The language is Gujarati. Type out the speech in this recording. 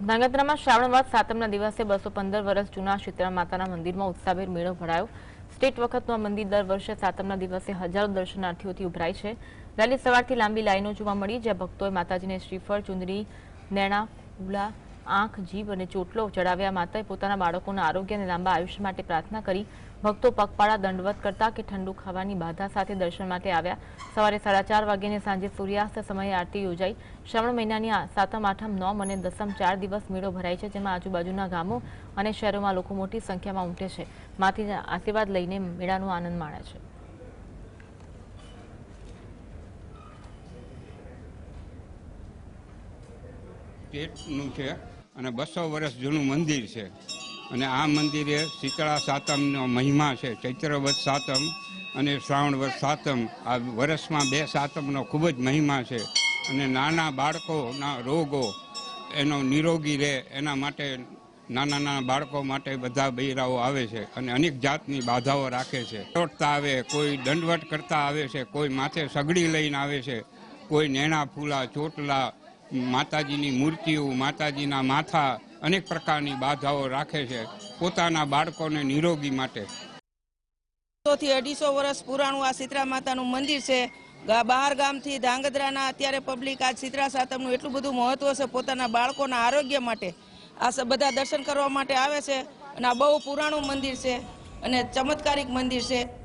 નાગત્રામાં શ્રાવણ માસ સાતમના દિવસે બસો પંદર વર્ષ જૂના શીતળા માતાના મંદિરમાં ઉત્સાહભેર મેળો ભરાયો. સ્ટેટ વખતનું મંદિર દર વર્ષે સાતમના દિવસે હજારો દર્શનાર્થીઓથી ઉભરાય છે. વહેલી સવારથી લાંબી લાઈનો જોવા મળી, જ્યાં ભક્તોએ માતાજીને શ્રીફળ ચુંદરી નેણા ફૂલા આંખ, જીભ અને ચોટલો ચડાવ્યા માતાએ પોતાના બાળકોના આરોગ્ય અને લાંબા આયુષ્ય માટે પ્રાર્થના કરી ભક્તો પગપાળા દંડવત કરતા કે ઠંડુ ખાવાની બાધા સાથે દર્શન માટે આવ્યા. સવારે સાડા ચાર વાગ્યાને સાંજે સૂર્યાસ્ત સમયે આરતી યોજાઈ. શ્રાવણ મહિનાની સાતમ, આઠમ, નોમ અને દસમ ચાર દિવસ મેળો ભરાય છે, જેમાં આજુબાજુના ગામો અને શહેરોમાં લોકો મોટી સંખ્યામાં ઉમટે છે. માતીના આશીર્વાદ લઈને મેળાનો આનંદ માણે છે. પેટનું છે. અને બસો વર્ષ જૂનું મંદિર છે. અને આ મંદિરે શીતળા સાતમનો મહિમા છે ચૈત્ર વર્ષ સાતમ અને શ્રાવણ વર્ષ સાતમ. આ વર્ષમાં બે સાતમનો ખૂબ જ મહિમા છે. અને નાના બાળકોના રોગો, એનો નિરોગી રહે, એના માટે નાના નાના બાળકો માટે બધા બૈરાઓ આવે છે અને અનેક જાતની બાધાઓ રાખે છે. ચોટતા આવે, કોઈ દંડવટ કરતા આવે છે, કોઈ માથે સગડી લઈને આવે છે, કોઈ નેણા ફૂલા, ચોટલા માતાજીની મૂર્તિઓ, માતાજીના માથા અનેક પ્રકારની બાધાઓ રાખે છે પોતાના બાળકોને નિરોગી માટે. થી અઢીસો વર્ષ પુરાણું આ શીતળા માતાનું મંદિર છે. બહાર ગામથી ધાંગધ્રાના અત્યારે પબ્લિક આ શીતળા સાતમનું એટલું બધું મહત્વ છે પોતાના બાળકોના આરોગ્ય માટે. આ બધા દર્શન કરવા માટે આવે છે અને આ બહુ પુરાણું મંદિર છે અને ચમત્કારિક મંદિર છે.